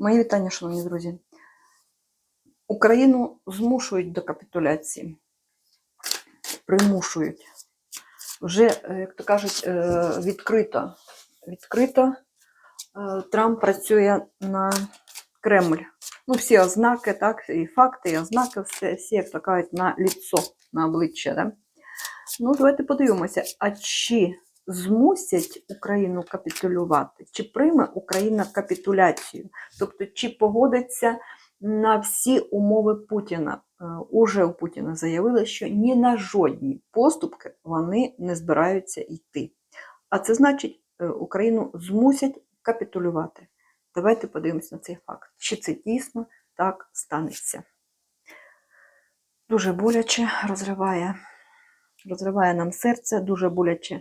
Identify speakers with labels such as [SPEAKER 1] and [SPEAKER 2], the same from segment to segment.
[SPEAKER 1] Мої вітання, шановні друзі. Україну змушують до капітуляції. Примушують. Вже, е, як то кажуть, е, відкрито. Відкрито е, Трамп працює на Кремль. Ну, всі ознаки, так, і факти, і ознаки, все, всі, як то кажуть, на ліцо, на обличчя. Да? Ну, давайте подивимося, а чи змусять Україну капітулювати, чи прийме Україна капітуляцію? Тобто, чи погодиться на всі умови Путіна? Е, Уже у Путіна заявили, що ні на жодні поступки вони не збираються йти. А це значить, е, Україну змусять капітулювати. Давайте подивимося на цей факт. Чи це дійсно так станеться? Дуже боляче розриває, розриває нам серце, дуже боляче.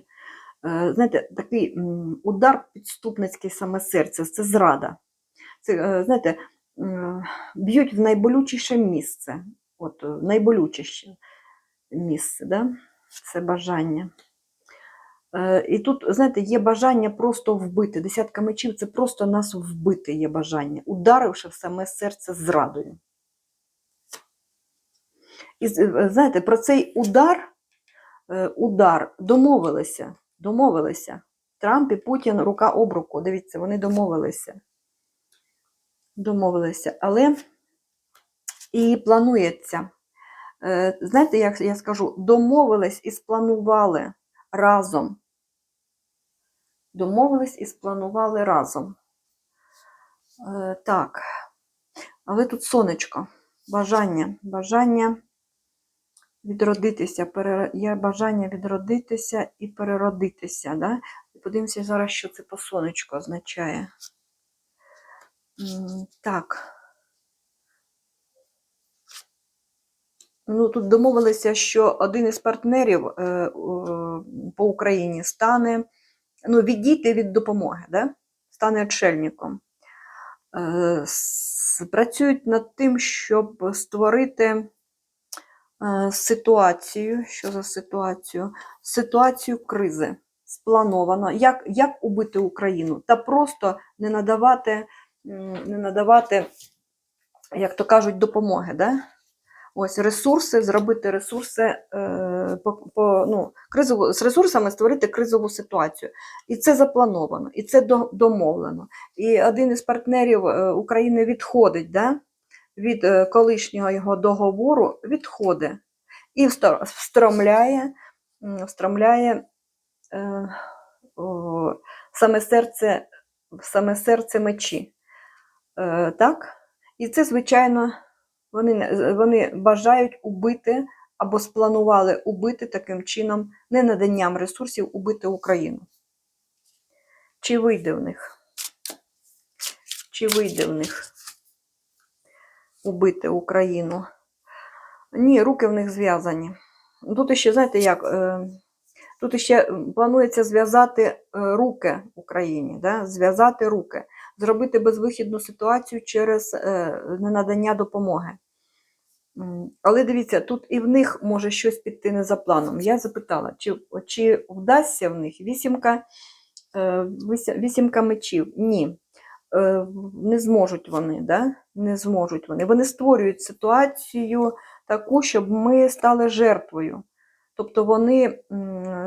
[SPEAKER 1] Е, Знаєте, такий удар підступницький саме серце це зрада. Це, е, знаєте, б'ють в найболючіше місце. От, е, найболючіше місце, да? це бажання. І тут, знаєте, є бажання просто вбити. Десятка мечів це просто нас вбити є бажання, ударивши в саме серце зрадою. І знаєте, про цей удар, удар домовилися. Домовилися. Трамп і Путін рука об руку. Дивіться, вони домовилися. Домовилися. Але і планується. Е, Знаєте, як я скажу, домовились і спланували разом. Домовились і спланували разом. Е, Так. Але тут сонечко. Бажання. Бажання відродитися. Є бажання відродитися і переродитися. Да? Подивимося зараз, що це по сонечку означає. Так. Ну, тут домовилися, що один із партнерів е, по Україні стане, ну, відійти від допомоги, да? стане отшельником. Е, працюють над тим, щоб створити ситуацію. Що за ситуацію? Ситуацію кризи. Сплановано, як, як убити Україну, та просто не надавати, не надавати, як то кажуть, допомоги. Да? Ось ресурси, зробити ресурси е, по, по, ну, кризову, з ресурсами створити кризову ситуацію. І це заплановано, і це до, домовлено. І один із партнерів е, України відходить да, від е, колишнього його договору, відходить і встромляє, встромляє е, о, саме серце, саме серце мечі. Е, так? І це, звичайно, вони, вони бажають убити або спланували убити таким чином ненаданням ресурсів убити Україну. Чи вийде в них? Чи вийде в них убити Україну? Ні, руки в них зв'язані. Тут ще, знаєте, як? е, Тут ще планується зв'язати е, руки Україні, да? зв'язати руки, зробити безвихідну ситуацію через е, ненадання допомоги. Але дивіться, тут і в них може щось піти не за планом. Я запитала, чи, чи вдасться в них вісімка, вісімка мечів? Ні. Е, Не зможуть вони, да? не зможуть вони. Вони створюють ситуацію таку, щоб ми стали жертвою. Тобто вони,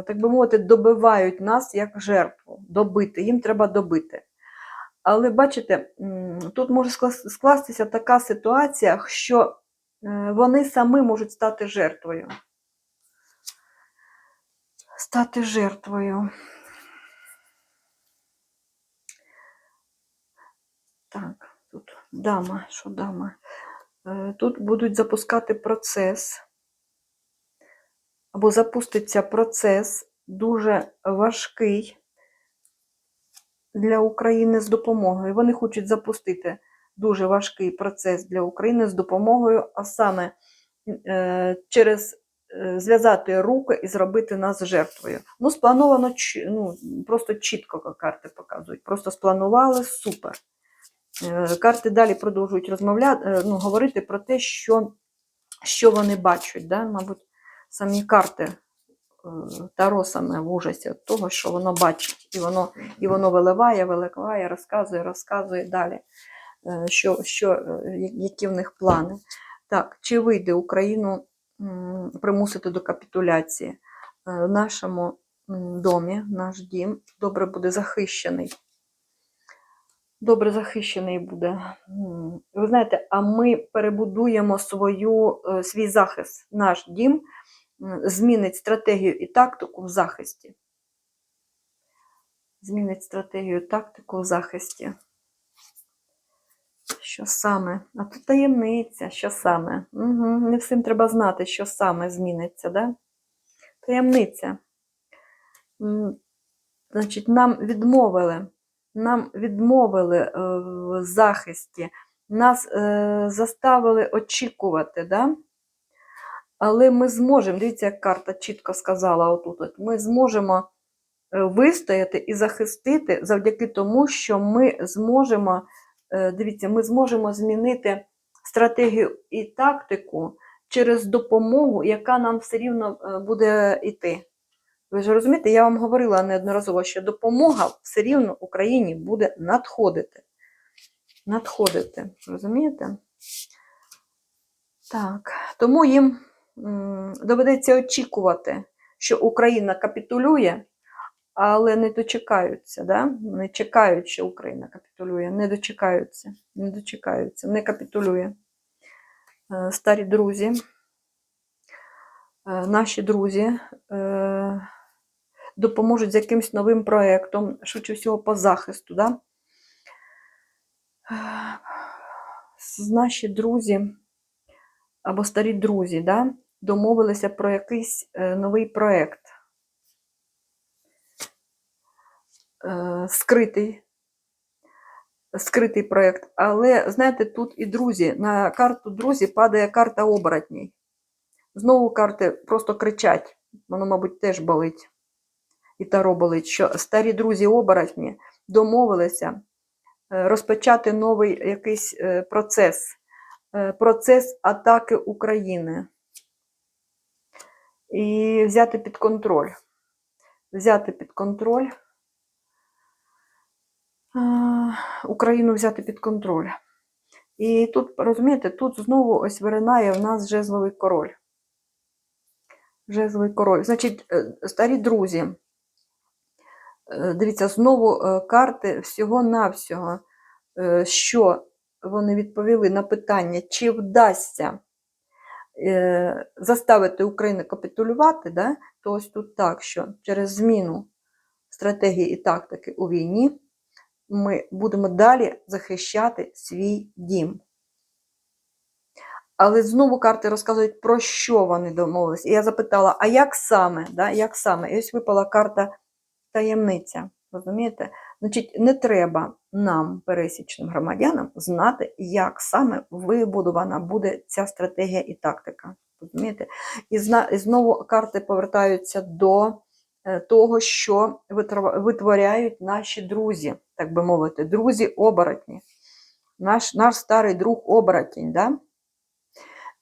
[SPEAKER 1] так би мовити, добивають нас як жертву, добити, їм треба добити. Але бачите, тут може скластися така ситуація, що е, вони самі можуть стати жертвою. Стати жертвою. Так, тут дама, що дама? Е, Тут будуть запускати процес, або запуститься процес дуже важкий для України з допомогою. Вони хочуть запустити дуже важкий процес для України з допомогою, а саме е, через е, зв'язати руки і зробити нас жертвою. Ну, сплановано ну, просто чітко карти показують. Просто спланували супер. Е, Карти далі продовжують розмовляти, е, ну, говорити про те, що, що вони бачать. Да? Мабуть, самі карти е, Таро саме в ужасі від того, що воно бачить, і воно, і воно виливає, виливає, розказує, розказує далі. що, що, які в них плани. Так, чи вийде Україну примусити до капітуляції? В нашому домі, наш дім добре буде захищений. Добре захищений буде. Ви знаєте, а ми перебудуємо свою, е, свій захист, наш дім змінить стратегію і тактику в захисті. Змінить стратегію тактику в захисті. Що саме? А тут таємниця, що саме? Угу. Не всім треба знати, що саме зміниться, да? Таємниця. Значить, нам відмовили. Нам відмовили е, в захисті, нас е, заставили очікувати, да? але ми зможемо, дивіться, як карта чітко сказала отут, от, ми зможемо е, вистояти і захистити завдяки тому, що ми зможемо, дивіться, ми зможемо змінити стратегію і тактику через допомогу, яка нам все рівно буде йти. Ви ж розумієте, я вам говорила неодноразово, що допомога все рівно Україні буде надходити. Надходити, розумієте? Так, тому їм доведеться очікувати, що Україна капітулює, але не дочекаються, да? не чекають, що Україна капітулює, не дочекаються, не дочекаються, не капітулює. Е, Старі друзі, е, наші друзі е, допоможуть з якимось новим проєктом, швидше всього, по захисту. Да? Наші друзі або старі друзі да, домовилися про якийсь е, новий проєкт. Е, скритий, скритий проєкт. Але, знаєте, тут і друзі, на карту друзі падає карта оборотній. Знову карти просто кричать. Воно, мабуть, теж болить. І таро болить, що старі друзі оборотні домовилися е, розпочати новий якийсь е, процес. Е, Процес атаки України. І взяти під контроль. Взяти під контроль. Україну взяти під контроль. І тут, розумієте, тут знову ось виринає в нас жезловий король. Жезловий король. Значить, старі друзі. Е, Дивіться, знову е, карти всього-навсього, е, що вони відповіли на питання, чи вдасться заставити Україну капітулювати, да? то ось тут так, що через зміну стратегії і тактики у війні ми будемо далі захищати свій дім. Але знову карти розказують, про що вони домовились. І я запитала, а як саме? Да? Як саме? І ось випала карта таємниця. Розумієте? Значить, не треба нам, пересічним громадянам, знати, як саме вибудована буде ця стратегія і тактика. Розумієте? І, знову карти повертаються до е, того, що витворяють наші друзі, так би мовити, друзі-оборотні. Наш, наш старий друг оборотень. Да?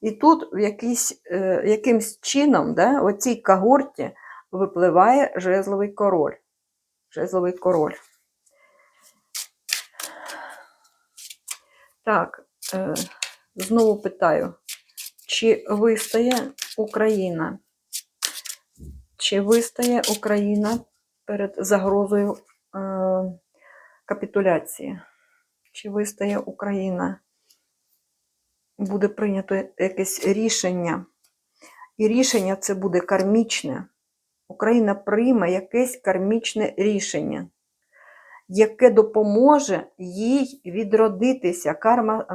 [SPEAKER 1] І тут в якийсь, е, якимсь чином да, цій когорті випливає жезловий король. Жезловий король. Так, е, знову питаю, чи вистає Україна? Чи вистає Україна перед загрозою е, капітуляції? Чи вистає Україна? Буде прийнято якесь рішення. І рішення це буде кармічне. Україна прийме якесь кармічне рішення, яке допоможе їй відродитися. Карма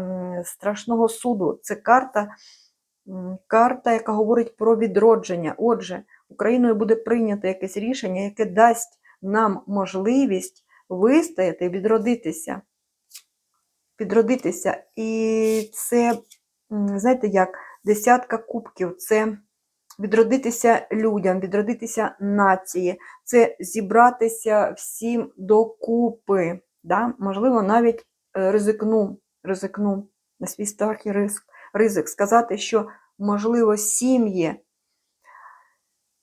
[SPEAKER 1] страшного суду. Це карта, карта, яка говорить про відродження. Отже, Україною буде прийнято якесь рішення, яке дасть нам можливість вистояти, відродитися. Відродитися. І це, знаєте, як десятка кубків. Це відродитися людям, відродитися нації, це зібратися всім докупи. Да? Можливо, навіть е, ризикну, ризикну на свій страх і ризик, ризик сказати, що, можливо, сім'ї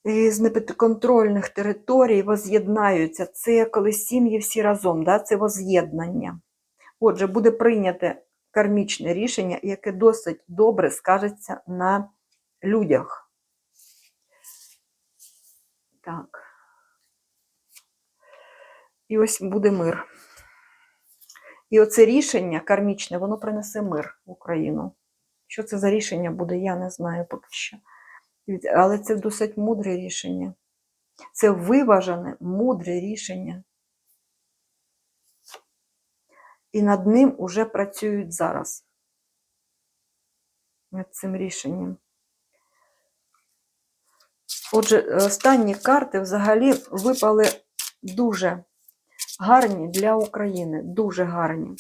[SPEAKER 1] з непідконтрольних територій воз'єднаються. Це коли сім'ї всі разом, да? це воз'єднання. Отже, буде прийняте кармічне рішення, яке досить добре скажеться на людях. Так. І ось буде мир. І оце рішення кармічне, воно принесе мир в Україну. Що це за рішення буде, я не знаю поки що. Але це досить мудре рішення. Це виважене, мудре рішення. І над ним уже працюють зараз. Над цим рішенням. Отже, останні карти взагалі випали дуже гарні для України. Дуже гарні.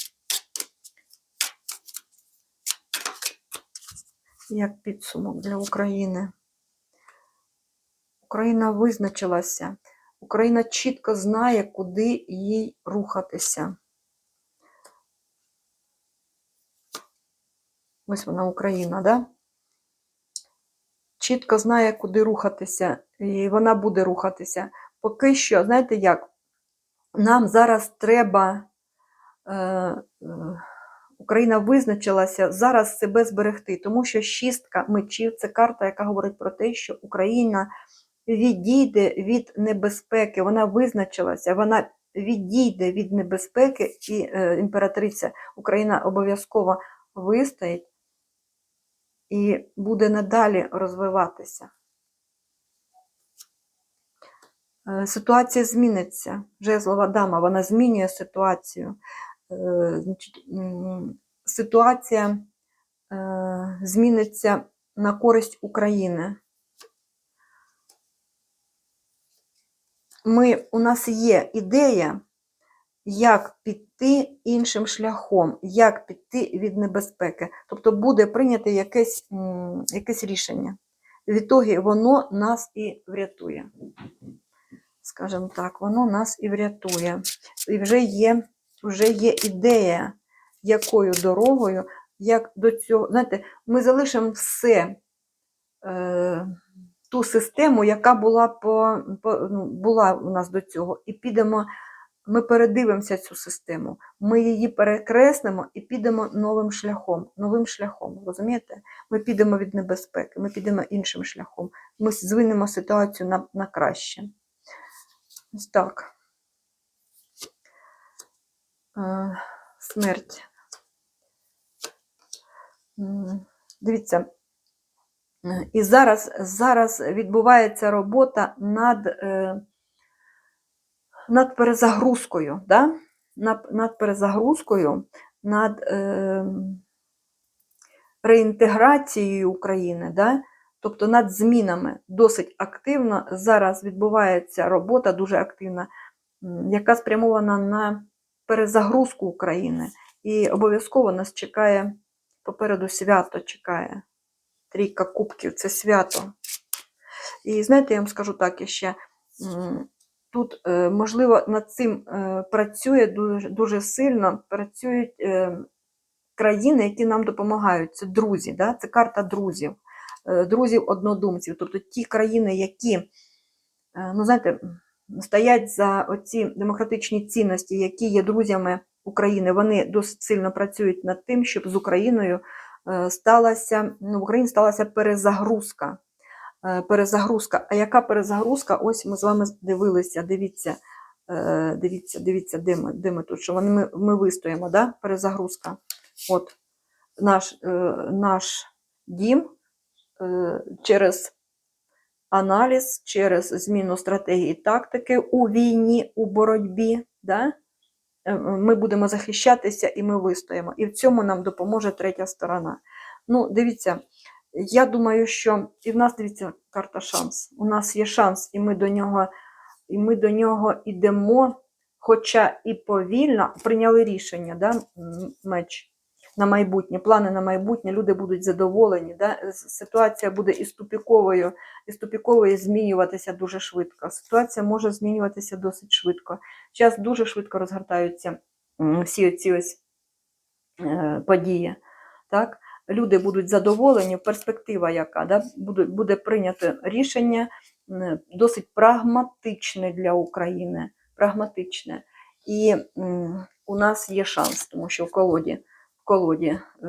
[SPEAKER 1] Як підсумок для України. Україна визначилася. Україна чітко знає, куди їй рухатися. Ось вона Україна, да? Чітко знає, куди рухатися, і вона буде рухатися. Поки що, знаєте як, нам зараз треба, е, е, Україна визначилася зараз себе зберегти, тому що шістка мечів це карта, яка говорить про те, що Україна відійде від небезпеки, вона визначилася, вона відійде від небезпеки, і е, імператриця Україна обов'язково вистоїть і буде надалі розвиватися. Е, Ситуація зміниться. Жезлова дама, вона змінює ситуацію. Е, Ситуація е, зміниться на користь України. Ми, у нас є ідея, як піти іншим шляхом, як піти від небезпеки. Тобто буде прийнято якесь, якесь рішення. Відтоді воно нас і врятує. Скажімо так, воно нас і врятує. І вже є, вже є ідея, якою дорогою, як до цього. Знаєте, ми залишимо все. Е, ту систему, яка була по, по, ну, була у нас до цього, і підемо, ми передивимося цю систему, ми її перекреслимо і підемо новим шляхом. Новим шляхом, розумієте? Ми підемо від небезпеки, ми підемо іншим шляхом. Ми звинемо ситуацію на, на краще. Ось так. Е, смерть. Дивіться. Е, І зараз, зараз відбувається робота над, е, над перезагрузкою, да? над, над перезагрузкою, над е, реінтеграцією України, да? тобто над змінами. Досить активно зараз відбувається робота, дуже активна, яка спрямована на перезагрузку України. І обов'язково нас чекає попереду свято чекає. Трійка кубків це свято. І знаєте, я вам скажу так ще. Тут, е, можливо, над цим е, працює дуже, дуже сильно, працюють е, країни, які нам допомагають. Це друзі, да? це карта друзів, друзів-однодумців. Тобто ті країни, які, ну, знаєте, стоять за оці демократичні цінності, які є друзями України, вони досить сильно працюють над тим, щоб з Україною сталася, ну, в Україні сталася перезагрузка. Е, Перезагрузка. А яка перезагрузка? Ось ми з вами дивилися. Дивіться, е, дивіться, дивіться, де ми, де ми тут, що вони, ми, ми вистоїмо, да? перезагрузка. От наш, е, наш дім через аналіз, через зміну стратегії тактики у війні, у боротьбі. Да? Ми будемо захищатися і ми вистоїмо. І в цьому нам допоможе третя сторона. Ну, дивіться, я думаю, що і в нас дивіться карта шанс. У нас є шанс, і ми до нього, і ми до нього йдемо, хоча і повільно прийняли рішення, да, меч на майбутнє, плани на майбутнє, люди будуть задоволені. Да? Ситуація буде із тупіковою, із тупікової змінюватися дуже швидко. Ситуація може змінюватися досить швидко. Зараз дуже швидко розгортаються всі ці ось е, події. Так? Люди будуть задоволені, перспектива яка, да? буде, буде прийнято рішення досить прагматичне для України. Прагматичне. І м, у нас є шанс, тому що в колоді, в колоді е,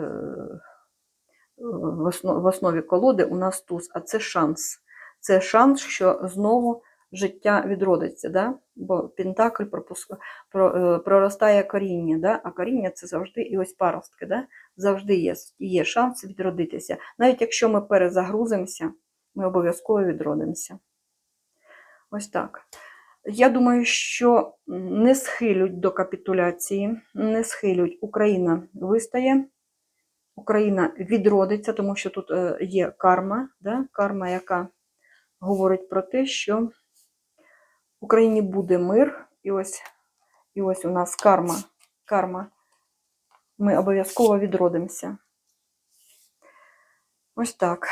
[SPEAKER 1] в, основ, в основі колоди у нас туз, а це шанс. Це шанс, що знову життя відродиться, да? бо Пентакль пропуск... про, е, проростає коріння, да? а коріння це завжди і ось паростки. Да? Завжди є, є шанс відродитися. Навіть якщо ми перезагрузимося, ми обов'язково відродимося. Ось так. Я думаю, що не схилють до капітуляції, не схилють. Україна вистає, Україна відродиться, тому що тут е, є карма, да? карма, яка говорить про те, що в Україні буде мир. І ось, і ось у нас карма. карма. Ми обов'язково відродимося. Ось так.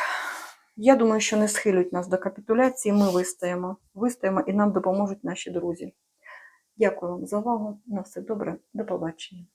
[SPEAKER 1] Я думаю, що не схилють нас до капітуляції, ми вистоїмо. Вистоїмо і нам допоможуть наші друзі. Дякую вам за увагу. На все добре. До побачення.